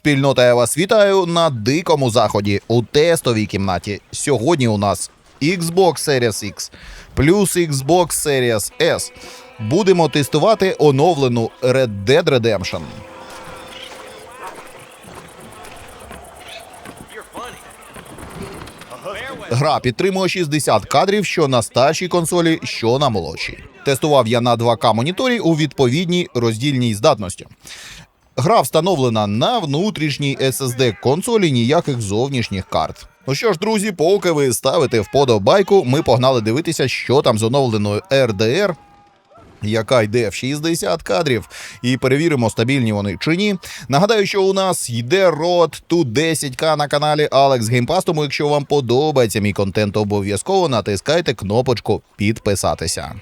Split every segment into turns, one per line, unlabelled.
Спільнота, я вас вітаю на дикому заході у тестовій кімнаті. Сьогодні у нас Xbox Series X плюс Xbox Series S. Будемо тестувати оновлену Red Dead Redemption. Гра підтримує 60 кадрів, що на старшій консолі, що на молодшій. Тестував я на 2К моніторі у відповідній роздільній здатності. Гра встановлена на внутрішній SSD консолі ніяких зовнішніх карт. Ну що ж, друзі, поки ви ставите вподобайку, ми погнали дивитися, що там з оновленою RDR, яка йде в 60 кадрів, і перевіримо, стабільні вони чи ні. Нагадаю, що у нас йде рот тут 10к на каналі Game Pass, тому якщо вам подобається мій контент, обов'язково натискайте кнопочку підписатися.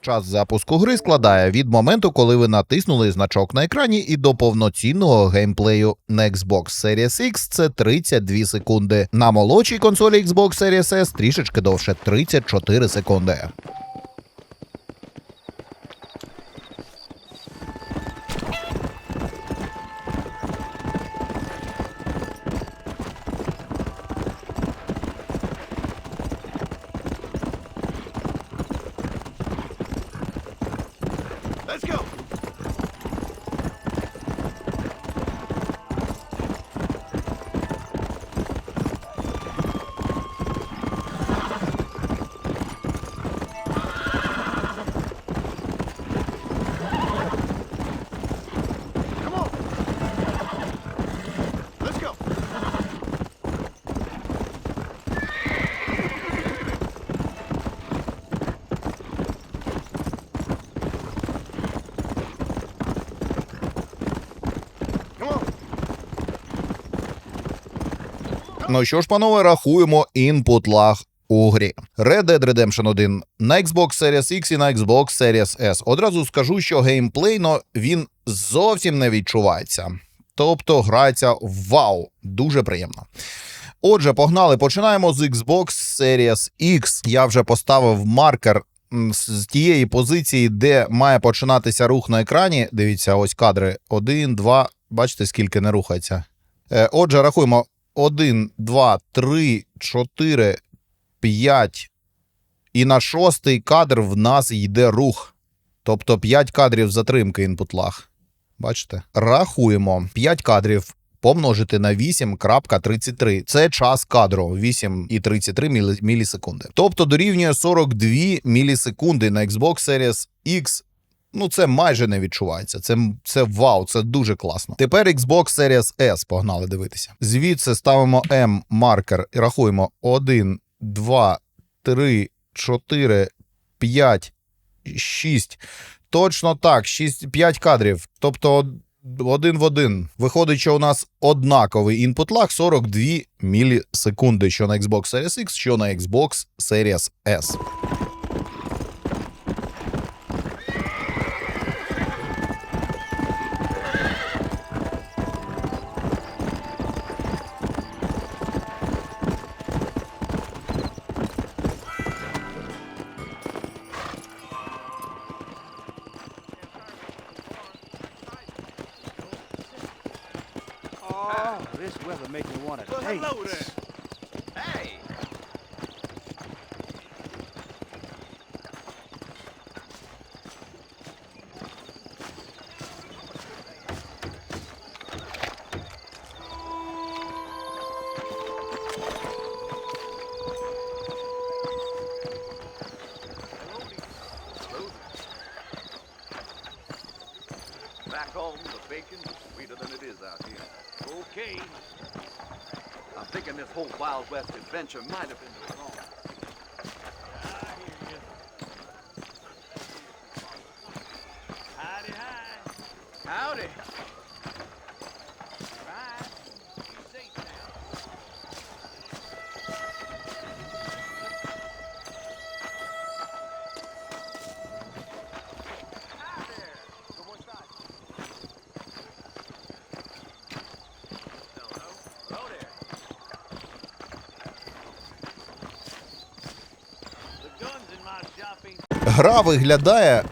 Час запуску гри складає від моменту, коли ви натиснули значок на екрані, і до повноцінного геймплею на Xbox Series X це 32 секунди. На молодшій консолі Xbox Series S трішечки довше 34 секунди. Ну що ж, панове, рахуємо інпут лаг у грі. Red Dead Redemption 1 на Xbox Series X і на Xbox Series S. Одразу скажу, що геймплейно він зовсім не відчувається. Тобто грається вау, дуже приємно. Отже, погнали. Починаємо з Xbox Series X. Я вже поставив маркер з з тієї позиції, де має починатися рух на екрані. Дивіться, ось кадри. Один, два. Бачите, скільки не рухається. Е, Отже, рахуємо: 1, 2, 3, 4, 5. І на шостий кадр в нас йде рух. Тобто 5 кадрів затримки інпут лаг. Бачите? Рахуємо 5 кадрів помножити на 8.33. Це час кадру 8,33 мілі- мілісекунди. Тобто дорівнює 42 мілісекунди на Xbox Series X. Ну, це майже не відчувається. Це, це вау, це дуже класно. Тепер Xbox Series S. Погнали дивитися. Звідси ставимо M маркер і рахуємо 1, 2, 3, 4, 5, 6. Точно так, 6, 5 кадрів. Тобто один в один. Виходить, що у нас однаковий інпут лаг 42 мілісекунди, що на Xbox Series X, що на Xbox Series S.
This weather makes me want to
Well, hello there. Back home, the bacon's sweeter than it is out here. Okay. I'm thinking this whole Wild West adventure might have been too long.
Howdy,
Гра виглядає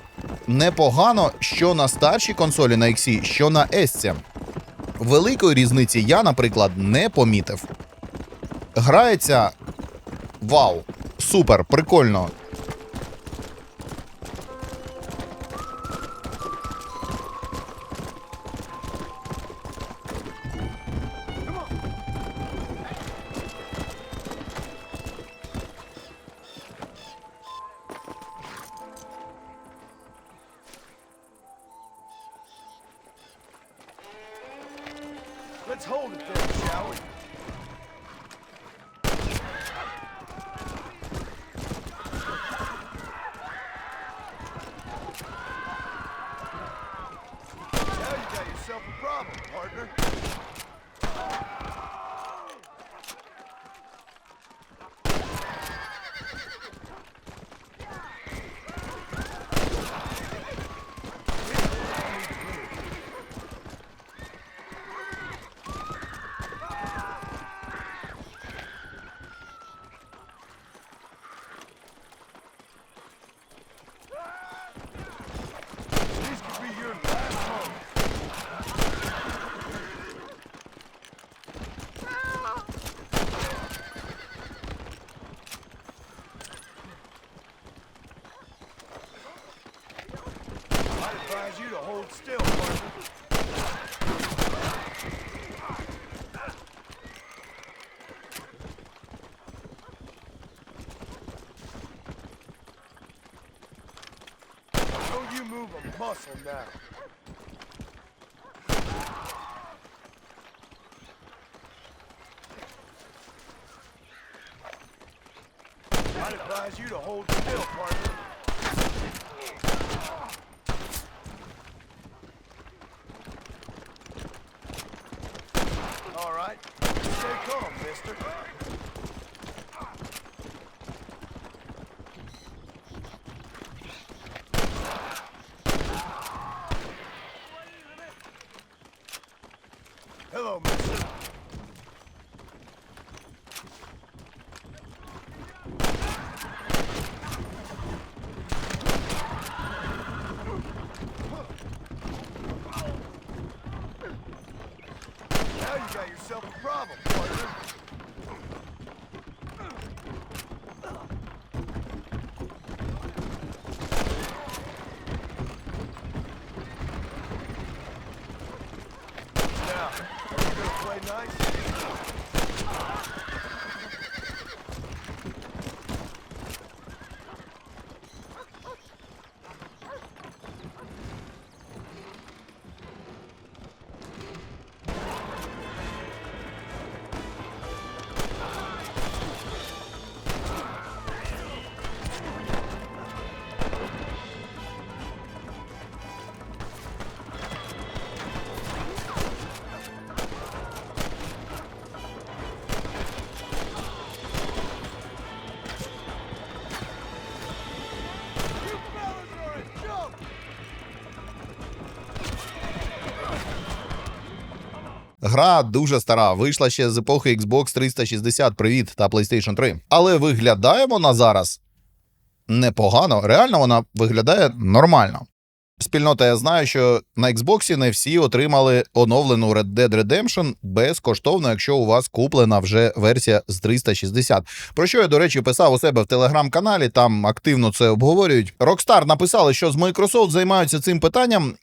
непогано, що на старшій консолі на X, що на S. Великої різниці я, наприклад, не помітив. Грається. Вау! Супер, прикольно.
Shall we? Now you got yourself a problem, partner. These could be your last moments. I'd advise you to hold still, partner. Don't you move a muscle now. I'd advise you to hold still, partner. All right. Stay calm, mister.
Гра дуже стара, вийшла ще з епохи Xbox 360 Привіт та PlayStation 3. Але виглядає вона зараз непогано. Реально вона виглядає нормально. Спільнота, я знаю, що на Xbox не всі отримали оновлену Red Dead Redemption безкоштовно, якщо у вас куплена вже версія з 360. Про що я, до речі, писав у себе в телеграм-каналі, там активно це обговорюють. Rockstar написали, що з Microsoft займаються цим питанням.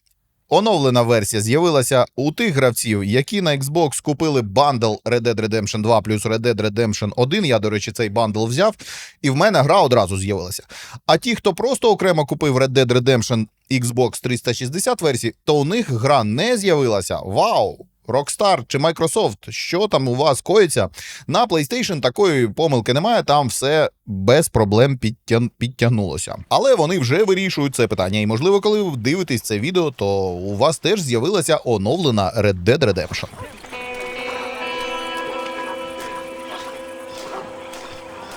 Оновлена версія з'явилася у тих гравців, які на Xbox купили бандл Red Dead Redemption 2 плюс Red Dead Redemption 1. Я, до речі, цей бандл взяв, і в мене гра одразу з'явилася. А ті, хто просто окремо купив Red Dead Redemption Xbox 360 версії, то у них гра не з'явилася. Вау! Rockstar чи Microsoft, що там у вас коїться? На PlayStation такої помилки немає, там все без проблем підтя... підтягнулося. Але вони вже вирішують це питання. І можливо, коли ви дивитесь це відео, то у вас теж з'явилася оновлена Red Dead Redemption.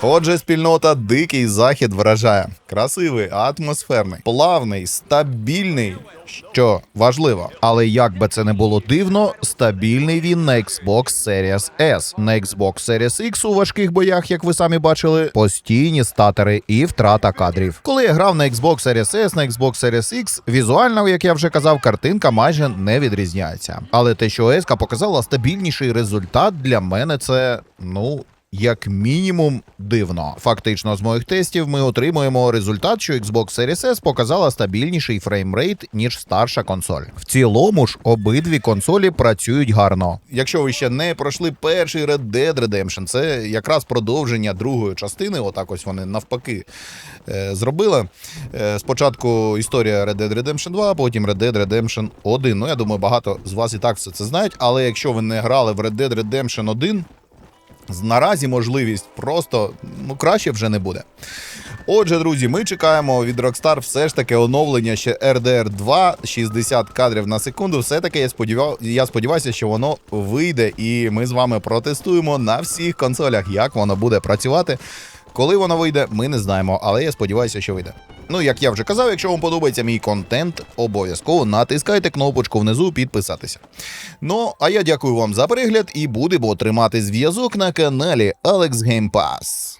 Отже, спільнота Дикий Захід вражає. Красивий, атмосферний, плавний, стабільний. Що важливо, але як би це не було дивно, стабільний він на Xbox Series S. На Xbox Series X у важких боях, як ви самі бачили, постійні статери і втрата кадрів. Коли я грав на Xbox Series S, на Xbox Series X, візуально, як я вже казав, картинка майже не відрізняється. Але те, що S показала стабільніший результат, для мене це ну. Як мінімум дивно. Фактично, з моїх тестів ми отримуємо результат, що Xbox Series S показала стабільніший фреймрейт, ніж старша консоль. В цілому ж обидві консолі працюють гарно. Якщо ви ще не пройшли перший Red Dead Redemption, це якраз продовження другої частини. Отак ось вони навпаки е, зробили. Е, спочатку історія Red Dead Redemption 2, потім Red Dead Redemption 1. Ну я думаю, багато з вас і так все це знають. Але якщо ви не грали в Red Dead Redemption 1, з- наразі можливість просто ну краще вже не буде. Отже, друзі, ми чекаємо від Rockstar все ж таки оновлення ще RDR 2, 60 кадрів на секунду. Все таки я сподівав, я сподіваюся, що воно вийде, і ми з вами протестуємо на всіх консолях, як воно буде працювати. Коли воно вийде, ми не знаємо, але я сподіваюся, що вийде. Ну, як я вже казав, якщо вам подобається мій контент, обов'язково натискайте кнопочку внизу підписатися. Ну, а я дякую вам за перегляд і будемо тримати зв'язок на каналі Alex Game Pass.